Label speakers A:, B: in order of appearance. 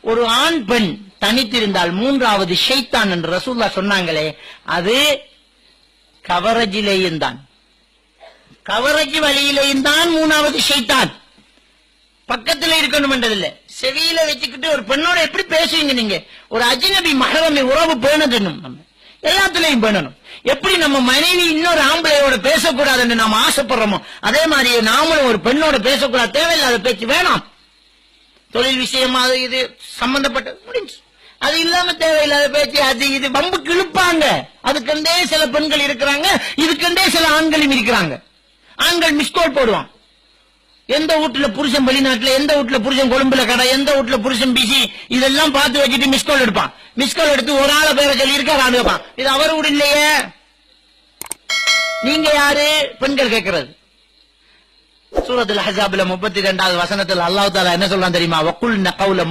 A: ஒரு ஆண் பெண் தனித்திருந்தால் மூன்றாவது ஷைத்தான் என்று ரசூல்லா சொன்னாங்களே அது கவரஜிலேயும் தான். கவரஜ் வழியிலேயும் தான் மூணாவது ஷைத்தான். பக்கத்துல இருக்கணும் என்றதில்ல. செவியில வச்சுக்கிட்டு ஒரு பெண்ணோட எப்படி பேசுவீங்க நீங்க? ஒரு அஜினபி மகரமை உறவு பேணணும் நம்ம. எல்லாத்துலயும் பேணணும். எப்படி நம்ம மனைவி இன்னொரு ஆம்பளையோட பேசக்கூடாதுன்னு நாம ஆசைப்படுறோமோ அதே மாதிரி நாமளும் ஒரு பெண்ணோட பேசக்கூடாது. தேவையில்லாத பேச்சு வேணாம். தொழில் விஷயமா அது இது சம்பந்தப்பட்ட முடிஞ்சு. அது இல்லாம தேவையில்லாத பேச்சு அது இது வம்புக்கு இழுப்பாங்க அதுக்கண்டே சில பெண்கள் இருக்கிறாங்க இதுக்கண்டே சில ஆண்களும் இருக்கிறாங்க. ஆண்கள் மிஸ்கோல் போடுவான். எந்த வீட்டுல புருஷன் வெளிநாட்டுல எந்த வீட்டுல புருஷன் கொழும்புல கடை எந்த வீட்டுல புருஷன் பிசி இதெல்லாம் பார்த்து வச்சுட்டு மிஸ்கால் எடுப்பான். மிஸ்கால் எடுத்து ஒரு ஆளை பேரை சொல்லி இருக்காரு இது அவர் வீடு இல்லையே. நீங்க யாரு? பெண்கள் கேட்கறது சூரத்துல ஹஜாப்ல முப்பத்தி ரெண்டாவது வசனத்துல அல்லாஹ் தாலா என்ன சொல்றான் தெரியுமா வக்குல் கவுல